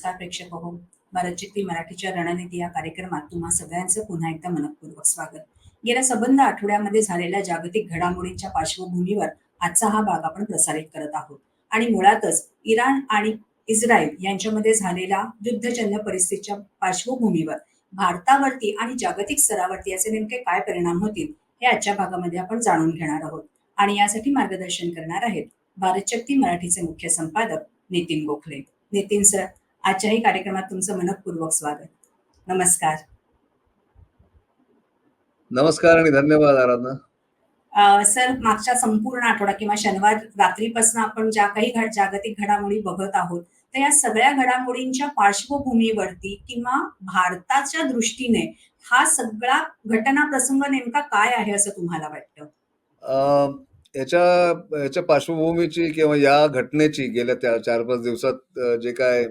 नमस्कार प्रेक्षक हो भारतचित्ती मराठीच्या रणनीती या कार्यक्रमात तुम्हा सगळ्यांचं पुन्हा एकदा मनपूर्वक स्वागत. गेल्या सबंध आठवड्यामध्ये झालेल्या जागतिक घडामोडींच्या पार्श्वभूमीवर आजचा हा भाग आपण प्रसारित करत आहोत. आणि मुळातच इराण आणि इस्रायल यांच्यामध्ये झालेल्या युद्धजन्य परिस्थितीच्या पार्श्वभूमीवर भारतावरती आणि जागतिक स्तरावरती याचे नेमके काय परिणाम होतील हे आजच्या भागामध्ये आपण जाणून घेणार आहोत. आणि यासाठी मार्गदर्शन करणार आहेत भारतशक्ती मराठीचे मुख्य संपादक नितीन गोखले. नितीन सर आजच्याही कार्यक्रमात तुमचं मनपूर्वक स्वागत. नमस्कार. नमस्कार आणि धन्यवाद आराधना. सर मागच्या संपूर्ण आठवडा किंवा शनिवार रात्रीपासून आपण ज्या काही घड जागतिक घडामोडी बघत आहोत तर या सगळ्या घडामोडींच्या पार्श्वभूमीवरती किंवा भारताच्या दृष्टीने हा सगळा घटना प्रसंग नेमका काय आहे असं तुम्हाला वाटतं? याच्या याच्या पार्श्वभूमीची किंवा या घटनेची गेल्या त्या चार पाच दिवसात जे काय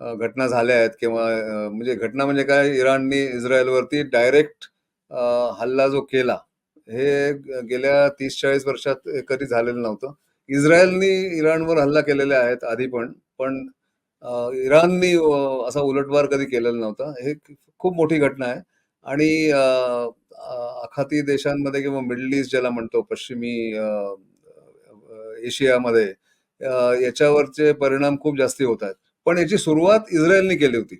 घटना झाल्या आहेत किंवा म्हणजे घटना म्हणजे काय इराणनी इस्रायलवरती डायरेक्ट हल्ला जो केला हे गेल्या तीस चाळीस वर्षात कधी झालेलं नव्हतं. इस्रायलनी इराणवर हल्ला केलेले आहेत आधी पण पण इराणनी असा उलटवार कधी केलेला नव्हता. हे खूप मोठी घटना आहे. आणि अं, आखाती देशांमध्ये किंवा मिडल ईस्ट ज्याला म्हणतो पश्चिमी अं, एशियामध्ये याच्यावरचे परिणाम खूप जास्ती होत आहेत. पण याची सुरुवात इस्रायलने केली होती.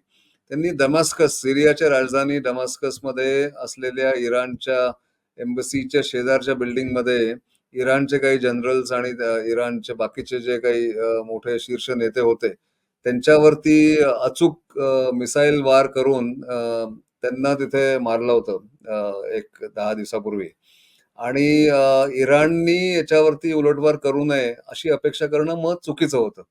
त्यांनी दमास्कस सिरियाच्या राजधानी दमास्कसमध्ये असलेल्या इराणच्या एम्बसीच्या शेजारच्या बिल्डिंगमध्ये इराणचे काही जनरल्स आणि अ, इराणचे बाकीचे जे काही अ, मोठे शीर्ष नेते होते त्यांच्यावरती अचूक मिसाईल वार करून अ, त्यांना तिथे मारलं होतं. एक दहा दिवसापूर्वी. आणि इराणनी याच्यावरती उलटवार करू नये अशी अपेक्षा करणं मग चुकीचं होतं.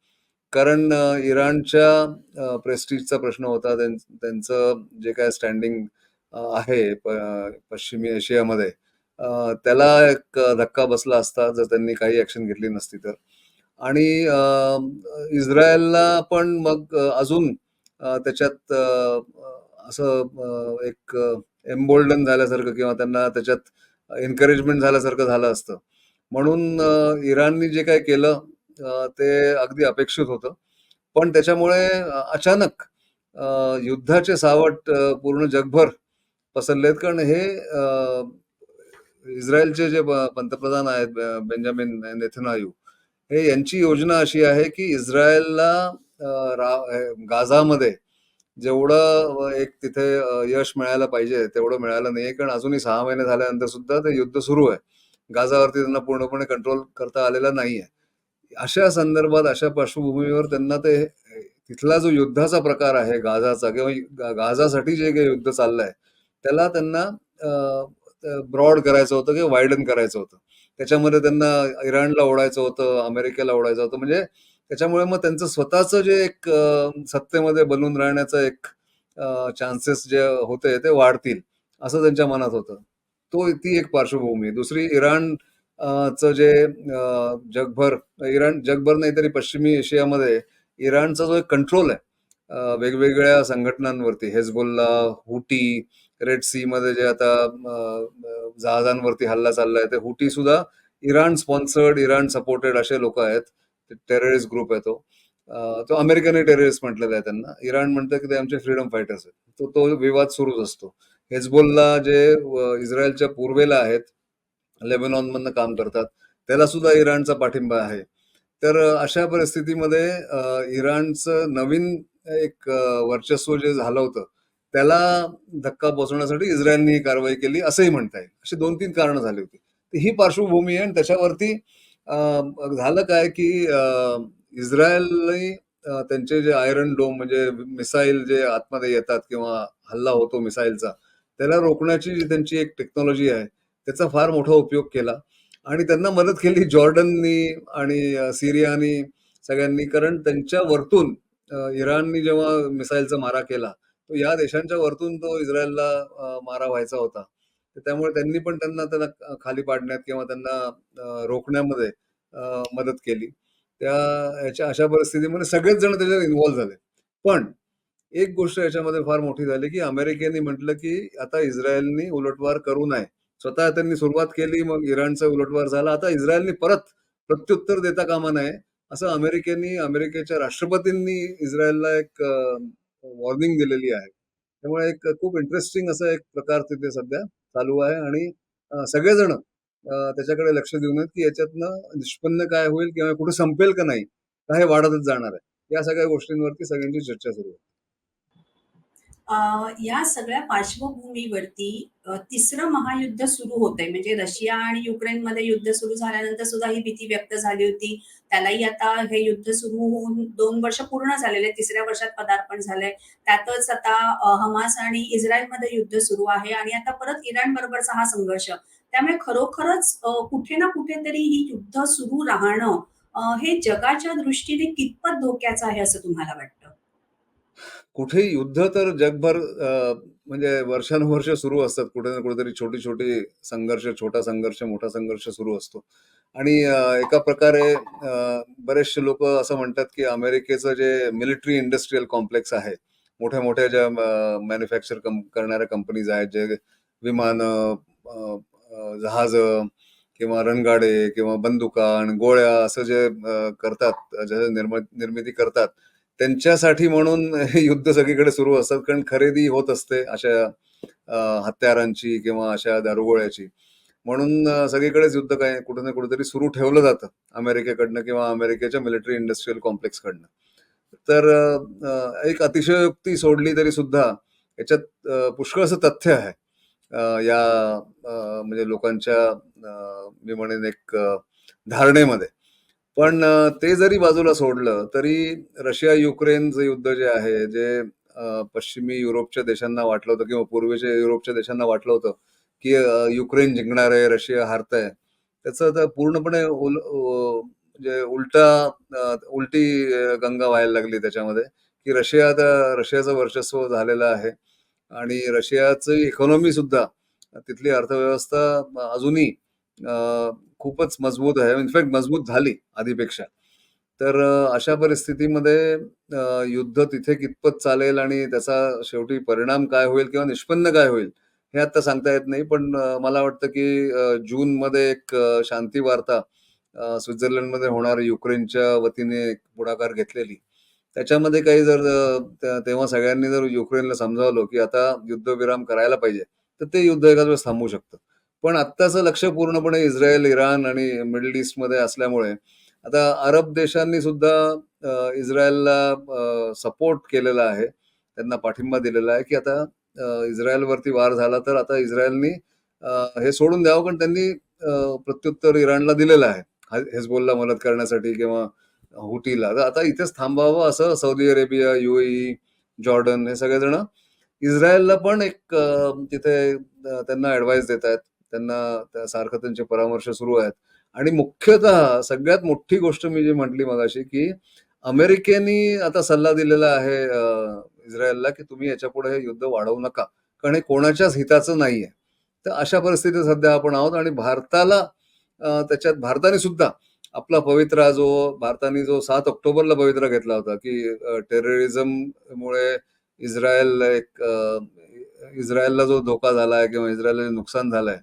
कारण इराणच्या प्रेस्टिजचा प्रश्न होता. त्यांचं जे काय स्टँडिंग आहे पश्चिमी एशियामध्ये त्याला एक धक्का बसला असता जर त्यांनी काही ऍक्शन घेतली नसती तर. आणि इस्रायलला पण मग अजून त्याच्यात असं एक एम्बोल्डन झाल्यासारखं किंवा त्यांना त्याच्यात एन्करेजमेंट झाल्यासारखं झालं असतं. म्हणून इराणनी जे काय केलं ते अगदी अपेक्षित होतं. पण त्याच्यामुळे अचानक युद्धाचे सावट पूर्ण जगभर पसरलेत. कारण हे इस्रायलचे जे पंतप्रधान आहेत बेंजामिन नेथनायू हे यांची योजना अशी आहे की इस्रायलला रा- गाझामध्ये जेवढं एक तिथे यश मिळायला पाहिजे तेवढं मिळालं नाहीये. कारण अजूनही सहा महिने झाल्यानंतर सुद्धा ते युद्ध सुरू आहे. गाजावरती त्यांना पूर्णपणे कंट्रोल करता आलेला नाहीये. अशा संदर्भात अशा पार्श्वभूमीवर त्यांना ते तिथला जो युद्धाचा प्रकार आहे गाजाचा किंवा गाजासाठी जे काही युद्ध चाललंय त्याला त्यांना ब्रॉड करायचं होतं किंवा वाईडन करायचं होतं. त्याच्यामध्ये त्यांना इराणला ओढायचं होतं अमेरिकेला ओढायचं होतं. म्हणजे त्याच्यामुळे मग त्यांचं स्वतःचं जे एक सत्तेमध्ये बनून राहण्याचं एक चान्सेस जे होते ते वाढतील असं त्यांच्या मनात होतं. तो ती एक पार्श्वभूमी दुसरी इराण च चं जे जगभर इराण जगभर नाही तरी पश्चिमी एशियामध्ये इराणचा जो एक कंट्रोल आहे वेगवेगळ्या संघटनांवरती हेजबुल्ला हुटी रेड सी मध्ये जे आता जहाजांवरती हल्ला चाललाय ते हुटी सुद्धा इराण स्पॉन्सर्ड इराण सपोर्टेड असे लोक आहेत. टेररिस्ट ग्रुप आहे तो. तो अमेरिकन टेररिस्ट म्हटलेला आहे त्यांना. इराण म्हणतं की ते आमचे फ्रीडम फायटर्स आहेत. तो तो विवाद सुरूच असतो. हेजबोलला जे इस्रायलच्या पूर्वेला आहेत लेबनॉन मधनं काम करतात त्याला सुद्धा इराणचा पाठिंबा आहे. तर अशा परिस्थितीमध्ये इराणचं नवीन एक वर्चस्व जे झालं होतं त्याला धक्का पोहोचवण्यासाठी इस्रायलने कारवाई केली असंही म्हणता येईल. अशी दोन तीन कारणं झाली होती. ही पार्श्वभूमी आहे आणि त्याच्यावरती अ, झालं काय की अ, इस्रायलने अ, त्यांचे जे आयरन डोम म्हणजे मिसाईल जे आतमध्ये येतात किंवा हल्ला होतो मिसाईलचा त्याला रोखण्याची जी त्यांची एक टेक्नॉलॉजी आहे त्याचा फार मोठा उपयोग केला. आणि त्यांना मदत केली जॉर्डननी आणि अ, सिरियानी सगळ्यांनी कारण त्यांच्या वरतून अ, इराणनी जेव्हा मिसाईलचा मारा केला तो या देशांच्या वरतून तो इस्रायलला अ, मारा व्हायचा होता. तर त्यामुळे त्यांनी पण त्यांना त्यांना खाली पाडण्यात किंवा त्यांना रोखण्यामध्ये मदत केली. त्या याच्या अशा परिस्थितीमध्ये सगळेच जण त्याच्यात इन्व्हॉल्व्ह झाले. पण एक गोष्ट याच्यामध्ये फार मोठी झाली की अमेरिकेने म्हटलं की आता इस्रायलनी उलटवार करू नये. स्वतः त्यांनी सुरुवात केली मग इराणचा उलटवार झाला. आता इस्रायलनी परत प्रत्युत्तर देता कामा नये असं अमेरिकेनी अमेरिकेच्या राष्ट्रपतींनी इस्रायलला एक वॉर्निंग दिलेली आहे. त्यामुळे एक खूप इंटरेस्टिंग असं एक प्रकार तिथे सध्या चालू आहे आणि सगळेजण त्याच्याकडे लक्ष देऊन आहेत की याच्यातनं निष्पन्न काय होईल किंवा कुठे संपेल का नाही का हे वाढतच जाणार आहे. या सगळ्या गोष्टींवरती सगळ्यांची चर्चा सुरू आहे या सगळ्या पार्श्वभूमीवरती तिसरं महायुद्ध सुरू होतंय. म्हणजे रशिया आणि युक्रेनमध्ये युद्ध सुरू झाल्यानंतर सुद्धा ही भीती व्यक्त झाली होती. त्यालाही आता हे युद्ध सुरू होऊन दोन वर्ष पूर्ण झालेले तिसऱ्या वर्षात पदार्पण झालंय. त्यातच आता हमास आणि इस्रायलमध्ये युद्ध सुरू आहे आणि आता परत इराण बरोबरचा हा संघर्ष. त्यामुळे खरोखरच कुठे ना कुठेतरी ही युद्ध सुरू राहणं हे जगाच्या दृष्टीने कितपत धोक्याचं आहे असं तुम्हाला वाटतं? कुठेही युद्ध तर जगभर अ, म्हणजे वर्षानुवर्ष सुरू असतात. कुठे ना कुठेतरी छोटी छोटी संघर्ष छोटा संघर्ष मोठा संघर्ष सुरू असतो. आणि अ, एका प्रकारे अ, बरेचसे लोक असं म्हणतात की अमेरिकेचं जे मिलिटरी इंडस्ट्रीयल कॉम्प्लेक्स आहे मोठ्या मोठ्या ज्या मॅन्युफॅक्चर करणाऱ्या कंपनीज आहेत जे विमानं अ, अ, जहाजं किंवा रणगाडे किंवा बंदुका आणि गोळ्या असं जे अ, करतात ज्याच्या निर्म निर्मिती करतात त्यांच्यासाठी म्हणून हे युद्ध सगळीकडे सुरू असतात कारण खरेदी होत असते अशा हत्यारांची किंवा अशा दारुगोळ्याची. म्हणून सगळीकडेच युद्ध काय कुठे ना कुठेतरी सुरू ठेवलं जातं अमेरिकेकडनं किंवा अमेरिकेच्या मिलिटरी इंडस्ट्रीयल कॉम्प्लेक्सकडनं तर एक अतिशयोक्ती सोडली तरी सुद्धा याच्यात पुष्कळ असं तथ्य आहे. या म्हणजे लोकांच्या मी म्हणेन एक अ, धारणेमध्ये. पण अ, ते जरी बाजूला सोडलं तरी रशिया युक्रेनचं युद्ध जे आहे जे अ, पश्चिमी युरोपच्या देशांना वाटलं होतं किंवा पूर्वेच्या युरोपच्या देशांना वाटलं होतं की अ, युक्रेन जिंकणार आहे रशिया हारत आहे त्याचं आता पूर्णपणे उल अ, म्हणजे उलटा अ, उलटी अ, गंगा व्हायला लागली त्याच्यामध्ये की रशिया आता रशियाचं वर्चस्व झालेलं आहे आणि रशियाची इकॉनॉमी सुद्धा तिथली अर्थव्यवस्था अजूनही अ, खूपच मजबूत आहे. इनफॅक्ट मजबूत झाली आधीपेक्षा. तर अ, अशा परिस्थितीमध्ये अ, युद्ध तिथे कितपत चालेल आणि त्याचा शेवटी परिणाम काय होईल किंवा निष्पन्न काय होईल हे आता सांगता येत नाही. पण अ, मला वाटतं की अ, जूनमध्ये एक अ, शांती वार्ता अ, स्वित्झर्लंडमध्ये होणार युक्रेनच्या वतीने एक पुढाकार घेतलेली. त्याच्यामध्ये काही जर अ, तेव्हा सगळ्यांनी जर युक्रेनला समजावलं की आता युद्धविराम करायला पाहिजे तर ते युद्ध एखाद वेळेस थांबू शकतं. पण आत्ताचं लक्ष पूर्णपणे इस्रायल इराण आणि मिडल ईस्टमध्ये असल्यामुळे आता अरब देशांनी सुद्धा इस्रायलला सपोर्ट केलेला आहे. त्यांना पाठिंबा दिलेला आहे की आता इस्रायलवरती वार झाला तर आता इस्रायलनी हे सोडून द्यावं कारण त्यांनी प्रत्युत्तर इराणला दिलेलं आहे. हेजबोलला मदत करण्यासाठी किंवा हुटीला. तर आता इथेच थांबावं असं सौदी अरेबिया युएई जॉर्डन हे सगळेजण इस्रायलला पण एक तिथे त्यांना ऍडवाइस देत आहेत त्यांना त्या- सारखं त्यांचे परामर्श सुरू आहेत. आणि मुख्यतः सगळ्यात मोठी गोष्ट मी जी म्हटली मगाशी की अमेरिकेने आता सल्ला दिलेला आहे इस्रायलला की तुम्ही याच्यापुढे हे युद्ध वाढवू नका. कारण हे कोणाच्याच हिताचं नाहीये. तर अशा परिस्थितीत सध्या आपण आहोत आणि भारताला त्याच्यात भारताने सुद्धा आपला पवित्रा जो भारताने जो सात ऑक्टोबरला पवित्रा घेतला होता की टेररिझम मुळे इस्रायल एक इस्रायलला जो धोका झालाय किंवा इस्रायलला नुकसान झालंय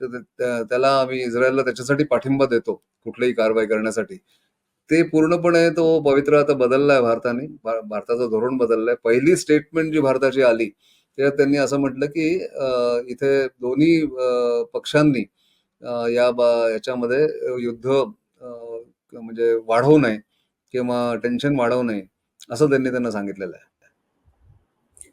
तर त्याला आम्ही इस्रायलला त्याच्यासाठी पाठिंबा देतो कुठलीही कारवाई करण्यासाठी. ते पूर्णपणे तो पवित्र आता बदललाय भारताने भारताचं धोरण बदललंय. पहिली स्टेटमेंट जी भारताची आली तेव्हा त्यांनी असं म्हटलं की इथे दोन्ही पक्षांनी या बा- याच्यामध्ये युद्ध म्हणजे वाढवू नये किंवा टेन्शन वाढवू नये असं त्यांनी त्यांना सांगितलेलं आहे.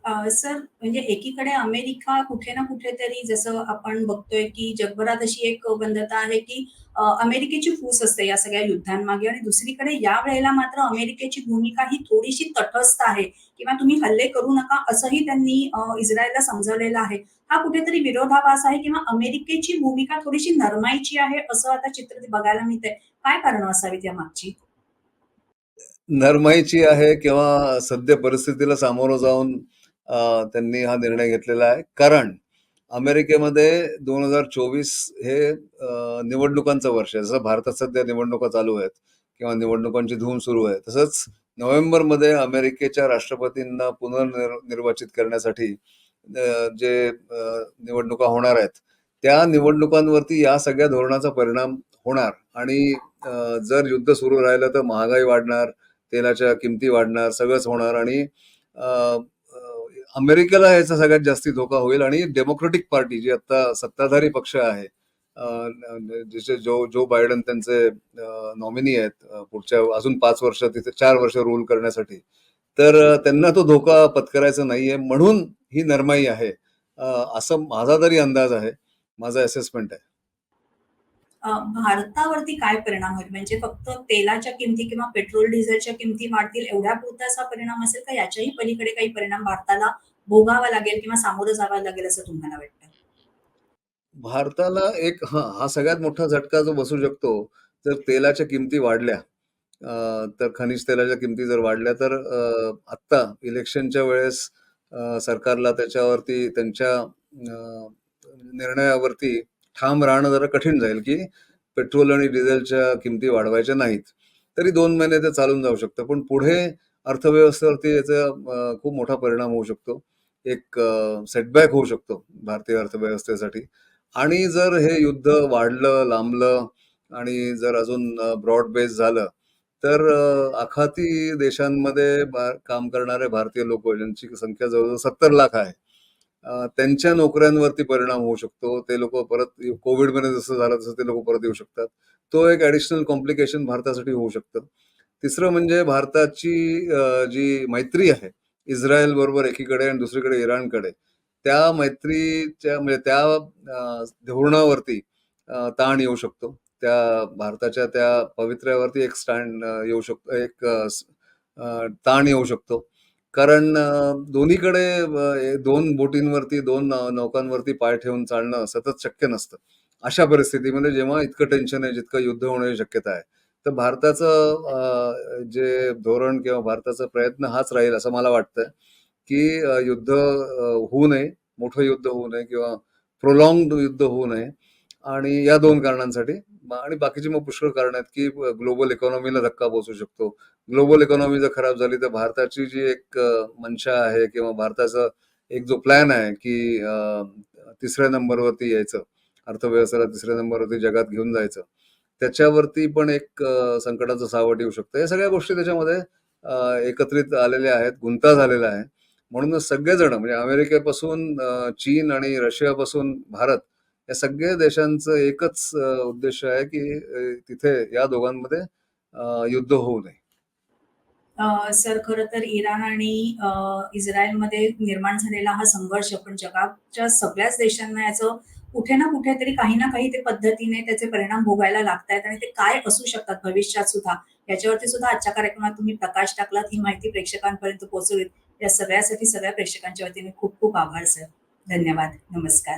सर म्हणजे एकीकडे अमेरिका कुठे ना कुठेतरी जसं आपण बघतोय की जगभरात अशी एक बंधता आहे की अमेरिकेची फूस असते या सगळ्या युद्धांमागे आणि दुसरीकडे या वेळेला मात्र अमेरिकेची भूमिका ही थोडीशी तटस्थ आहे किंवा तुम्ही हल्ले करू नका असंही त्यांनी इस्रायलला समजवलेलं आहे. हा कुठेतरी विरोधाभास आहे किंवा अमेरिकेची भूमिका थोडीशी नरमाईची आहे असं आता चित्र बघायला मिळतंय? काय कारण असावी त्या मागची नरमाईची आहे किंवा सद्य परिस्थितीला सामोरं जाऊन अ, त्यांनी हा निर्णय घेतलेला आहे. कारण अमेरिकेमध्ये दोन हजार चोवीस हे अ, निवडणुकांचं वर्ष आहे. जसं भारतात सध्या निवडणुका चालू आहेत किंवा निवडणुकांची धूम सुरू आहे तसंच नोव्हेंबरमध्ये अमेरिकेच्या राष्ट्रपतींना पुनर्निर निर्वाचित करण्यासाठी अ, जे अ, निवडणुका होणार आहेत त्या निवडणुकांवरती या सगळ्या धोरणाचा परिणाम होणार. आणि अ, जर युद्ध सुरू राहिलं तर महागाई वाढणार, तेलाच्या किमती वाढणार, सगळंच होणार. आणि अ, अ, अमेरिकेला याचा सगळ्यात जास्ती धोका होईल आणि डेमोक्रेटिक पार्टी जी आता सत्ताधारी पक्ष आहे अ, जिचे जो जो बायडन त्यांचे नॉमिनी आहेत पुढच्या अजून पाच वर्ष तिथे चार वर्ष रूल करण्यासाठी तर त्यांना तो धोका पत्करायचा नाहीये म्हणून ही नरमाई आहे. असं माझा तरी अंदाज आहे माझा असेसमेंट आहे. भारतावरती काय परिणाम होईल? म्हणजे फक्त तेलाच्या किमती किंवा पेट्रोल डिझेलच्या किमती वाढतील एवढ्या पुरताचा परिणाम असेल का? याच्याही पलीकडे काही परिणाम भारताला भोगावा लागेल किंवा सामोरं जावं लागेल असं तुम्हाला वाटतं? भारताला एक हा हा सगळ्यात मोठा झटका जो बसू शकतो जर तेलाच्या किमती वाढल्या तर खनिज तेलाच्या किमती जर वाढल्या तर आत्ता इलेक्शनच्या वेळेस सरकारला त्याच्यावरती त्यांच्या निर्णयावरती ठाम राहणं जरा कठीण जाईल की पेट्रोल आणि डिझेलच्या किमती वाढवायच्या नाहीत. तरी दोन महिने ते चालून जाऊ शकतं. पण पुढे अर्थव्यवस्थेवरती याचा खूप मोठा परिणाम होऊ शकतो. एक सेटबॅक होऊ शकतो भारतीय अर्थव्यवस्थेसाठी. आणि जर हे युद्ध वाढलं लांबलं आणि जर अजून ब्रॉड बेस झालं तर आखाती देशांमध्ये काम करणारे भारतीय लोक ज्यांची संख्या जवळजवळ सत्तर लाख आहे त्यांच्या नोकऱ्यांवरती परिणाम होऊ शकतो. ते लोक परत कोविडमध्ये जसं झालं तसं ते लोक परत येऊ शकतात. तो एक ॲडिशनल कॉम्प्लिकेशन भारतासाठी होऊ शकतं. तिसरं म्हणजे भारताची जी मैत्री आहे इस्रायल बरोबर एकीकडे आणि दुसरीकडे इराणकडे त्या मैत्रीच्या म्हणजे त्या धोरणावरती ताण येऊ शकतो. त्या भारताच्या त्या पवित्र्यावरती एक स्टँड येऊ शकतो एक ताण येऊ शकतो. कारण अ, दोन्हीकडे अ, दोन बोटींवरती दोन नौ- नौकांवरती पाय ठेवून चालणं सतत शक्य नसतं. अशा परिस्थितीमध्ये जेव्हा इतकं टेन्शन आहे जितकं युद्ध होण्याची शक्यता आहे तर भारताचं अ, जे धोरण किंवा भारताचा प्रयत्न हाच राहील असं मला वाटतं की अ, युद्ध अ, होऊ नये मोठं युद्ध होऊ नये किंवा प्रोलॉंग युद्ध होऊ नये. आणि या दोन कारणांसाठी. आणि बाकीची मग पुष्कळ कारण आहेत की ग्लोबल इकॉनॉमीला धक्का पोहोचू शकतो. ग्लोबल इकॉनॉमी जर खराब झाली तर भारताची जी एक मंशा आहे किंवा भारताचा एक जो प्लॅन आहे की तिसऱ्या नंबरवरती यायचं अर्थव्यवस्थेला तिसऱ्या नंबरवरती जगात घेऊन जायचं त्याच्यावरती पण एक संकटाचं सावट येऊ शकतं. या सगळ्या गोष्टी त्याच्यामध्ये एकत्रित आलेल्या आहेत गुंता झालेला आहे. म्हणूनच सगळेजण म्हणजे अमेरिकेपासून चीन आणि रशियापासून भारत या सगळ्या देशांचं एकच उद्देश आहे की तिथे या दोघांमध्ये युद्ध होऊ नये. सर खर तर इराण आणि इस्रायल इस्रायलमध्ये निर्माण झालेला हा संघर्ष पण जगाच्या सगळ्याच देशांना याचं कुठे ना कुठेतरी काही ना काही ते पद्धतीने त्याचे परिणाम भोगायला लागतायत आणि ते काय असू शकतात भविष्यात सुद्धा. याच्यावरती सुद्धा आजच्या कार्यक्रमात तुम्ही प्रकाश टाकलात ही माहिती प्रेक्षकांपर्यंत पोहोचवलीत. या सगळ्यासाठी सगळ्या प्रेक्षकांच्या वतीने खूप खूप आभार सर. धन्यवाद. नमस्कार.